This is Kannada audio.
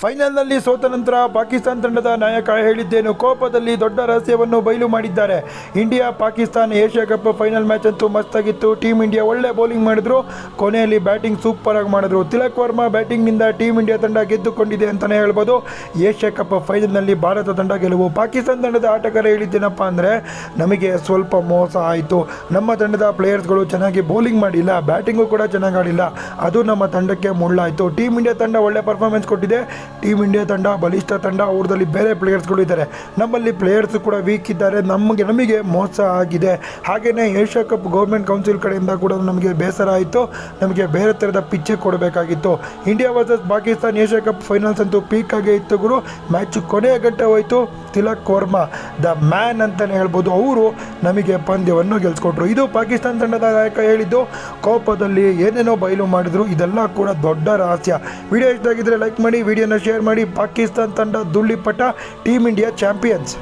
ಫೈನಲ್ನಲ್ಲಿ ಸೋತ ನಂತರ ಪಾಕಿಸ್ತಾನ ತಂಡದ ನಾಯಕ ಹೇಳಿದ್ದೇನು, ಕೋಪದಲ್ಲಿ ದೊಡ್ಡ ರಹಸ್ಯವನ್ನು ಬಯಲು ಮಾಡಿದ್ದಾರೆ. India, Pakistan, Asia cup final match ಅಂತೂ ಮಸ್ತಾಗಿತ್ತು. ಟೀಮ್ ಇಂಡಿಯಾ ಒಳ್ಳೆ ಬೌಲಿಂಗ್ ಮಾಡಿದ್ರು. ಕೊನೆಯಲ್ಲಿ ಬ್ಯಾಟಿಂಗ್ ಸೂಪರ್ ಆಗಿ ಮಾಡಿದ್ರು. ತಿಲಕ್ ವರ್ಮಾ ಬ್ಯಾಟಿಂಗ್ನಿಂದ ಟೀಮ್ ಇಂಡಿಯಾ ತಂಡ ಗೆದ್ದುಕೊಂಡಿದೆ ಅಂತಲೇ ಹೇಳ್ಬೋದು. ಏಷ್ಯಾ ಕಪ್ ಫೈನಲ್ನಲ್ಲಿ ಭಾರತ ತಂಡ ಗೆಲುವು. ಪಾಕಿಸ್ತಾನ ತಂಡದ ಆಟಗಾರ ಹೇಳಿದ್ದೇನಪ್ಪ ಅಂದರೆ, ನಮಗೆ ಸ್ವಲ್ಪ ಮೋಸ ಆಯಿತು. ನಮ್ಮ ತಂಡದ ಪ್ಲೇಯರ್ಸ್ಗಳು ಚೆನ್ನಾಗಿ ಬೌಲಿಂಗ್ ಮಾಡಿಲ್ಲ, ಬ್ಯಾಟಿಂಗು ಕೂಡ ಚೆನ್ನಾಗಿ ಆಡಿಲ್ಲ. ಅದು ನಮ್ಮ ತಂಡಕ್ಕೆ ಮುಳ್ಳಾಯಿತು. ಟೀಮ್ ಇಂಡಿಯಾ ತಂಡ ಒಳ್ಳೆ ಪರ್ಫಾರ್ಮೆನ್ಸ್ ಕೊಟ್ಟಿದೆ. ಟೀಮ್ ಇಂಡಿಯಾ ತಂಡ, ಬಲಿಷ್ಠ ತಂಡ ಅವ್ರದಲ್ಲಿ ಬೇರೆ ಪ್ಲೇಯರ್ಸ್ಗಳು ಇದ್ದಾರೆ. ನಮ್ಮಲ್ಲಿ ಪ್ಲೇಯರ್ಸ್ ಕೂಡ ವೀಕ್ ಇದ್ದಾರೆ. ನಮಗೆ ನಮಗೆ ಮೋಸ ಆಗಿದೆ. ಹಾಗೆಯೇ ಏಷ್ಯಾ ಕಪ್ ಗೌರ್ಮೆಂಟ್ ಕೌನ್ಸಿಲ್ ಕಡೆಯಿಂದ ಕೂಡ ನಮಗೆ ಬೇಸರ ಆಯಿತು. ನಮಗೆ ಬೇರೆ ಥರದ ಪಿಚ್ಚೆ ಕೊಡಬೇಕಾಗಿತ್ತು. India versus Pakistan Asia cup finals ಅಂತೂ ಪೀಕ್ ಆಗೇ ಇತ್ತು ಗುರು. ಮ್ಯಾಚ್ ಕೊನೆಯ ಗಂಟೆ ಹೋಯಿತು. ತಿಲಕ್ ವರ್ಮಾ ದ ಮ್ಯಾನ್ ಅಂತಲೇ ಹೇಳ್ಬೋದು. ಅವರು ನಮಗೆ ಪಂದ್ಯವನ್ನು ಗೆಲ್ಸ್ಕೊಟ್ರು. ಇದು ಪಾಕಿಸ್ತಾನ ತಂಡದ ನಾಯಕ ಹೇಳಿದ್ದು, ಕೋಪದಲ್ಲಿ ಏನೇನೋ ಬಯಲು ಮಾಡಿದ್ರು. ಇದೆಲ್ಲ ಕೂಡ ದೊಡ್ಡ ರಹಸ್ಯ. ವಿಡಿಯೋ ಇಷ್ಟ ಆಗಿದ್ರೆ ಲೈಕ್ ಮಾಡಿ. ವಿಡಿಯೋನ ಶೇರ್ ಮಾಡಿ ಪಾಕಿಸ್ತಾನ್ ತಂಡ ದುಳ್ಳಿಪಟ ಟೀಮ್ ಇಂಡಿಯಾ ಚಾಂಪಿಯನ್ಸ್.